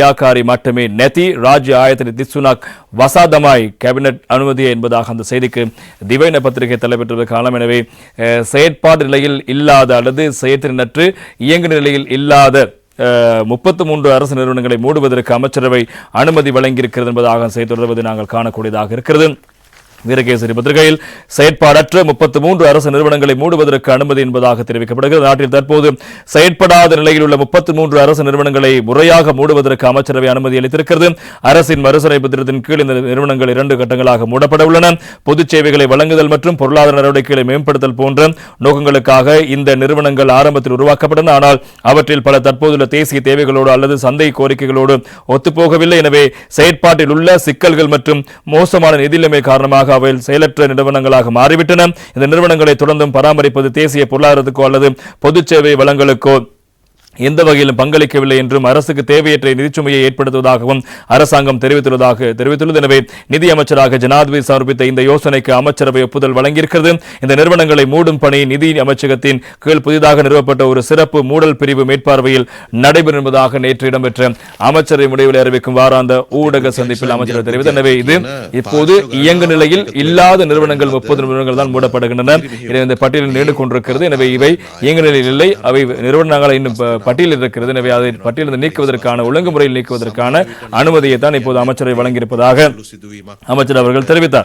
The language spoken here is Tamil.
ரியாக்காரி மட்டுமே. நெத்தி ராஜ்ய ஆயத்திரி திசுனாக் வசாதமாய் கேபினட் அனுமதியே என்பதாக அந்த செய்திக்கு திவைன பத்திரிகை தலைப்பெற்றது காலம் எனவே செயற்பாடு நிலையில் இல்லாத அல்லது செயற்திறனற்று இயங்கு நிலையில் இல்லாத முப்பத்து மூன்று அரசு நிறுவனங்களை மூடுவதற்கு அமைச்சரவை அனுமதி வழங்கியிருக்கிறது என்பதாக செய்து தொடர்வது நாங்கள் காணக்கூடியதாக இருக்கிறது. வீரகேசரி பத்திரிகையில் செயற்பாடற்ற முப்பத்து மூன்று அரசு நிறுவனங்களை மூடுவதற்கு அனுமதி என்பதாக தெரிவிக்கப்படுகிறது. நாட்டில் தற்போது செயற்படாத நிலையில் உள்ள முப்பத்து மூன்று அரசு நிறுவனங்களை முறையாக மூடுவதற்கு அமைச்சரவை அனுமதி அளித்திருக்கிறது. அரசின் மறுசனை பத்திரத்தின் கீழ் இந்த நிறுவனங்கள் இரண்டு கட்டங்களாக மூடப்பட உள்ளன பொது சேவைகளை வழங்குதல் மற்றும் பொருளாதார நடவடிக்கைகளை மேம்படுத்தல் போன்ற நோக்கங்களுக்காக இந்த நிறுவனங்கள் ஆரம்பத்தில் உருவாக்கப்பட்டன. ஆனால் அவற்றில் பல தற்போதுள்ள தேசிய தேவைகளோடு அல்லது சந்தை கோரிக்கைகளோடு ஒத்துப்போகவில்லை. எனவே செயற்பாட்டில் உள்ள சிக்கல்கள் மற்றும் மோசமான நிதிநிலைமை காரணமாக இந்தியாவில் செயலற்ற நிறுவனங்களாக மாறிவிட்டன. இந்த நிறுவனங்களை தொடர்ந்தும் பராமரிப்பது தேசிய பொருளாதாரத்துக்கோ அல்லது பொது சேவை வளங்களுக்கோ எந்த வகையிலும் பங்களிக்கவில்லை என்றும் அரசுக்கு தேவையற்ற நிதிச்சுமையை ஏற்படுத்துவதாகவும் அரசாங்கம் தெரிவித்துள்ளதாக தெரிவித்துள்ளது. எனவே நிதி அமைச்சராக ஜனாதிபதி சமர்ப்பித்த இந்த யோசனைக்கு அமைச்சரவை ஒப்புதல் வழங்கியிருக்கிறது. இந்த நிறுவனங்களை மூடும் பணி நிதி அமைச்சகத்தின் கீழ் புதிதாக நிறுவப்பட்ட ஒரு சிறப்பு மூடல் பிரிவு மேற்பார்வையில் நடைபெறும் என்பதாக நேற்று இடம்பெற்ற அமைச்சரவை முடிவில் அறிவிக்கும் வாராந்த ஊடக சந்திப்பில் அமைச்சர் தெரிவித்தார் எனவே இது இப்போது இயங்கு நிலையில் இல்லாத நிறுவனங்கள் முப்பது நிறுவனங்கள் தான் மூடப்படுகின்றன. எனவே இந்த பட்டியலில் நீண்டு கொண்டிருக்கிறது எனவே இவை இயங்கு நிலையில் இல்லை. அவை நிறுவனங்களை இன்னும் பட்டியலில் இருக்கிறது எனவே அதை பட்டியலில் நீக்குவதற்கான ஒழுங்குமுறையில் நீக்குவதற்கான அனுமதியை தான் இப்போது அமைச்சரை வழங்கியிருப்பதாக அமைச்சர் அவர்கள் தெரிவித்தார்.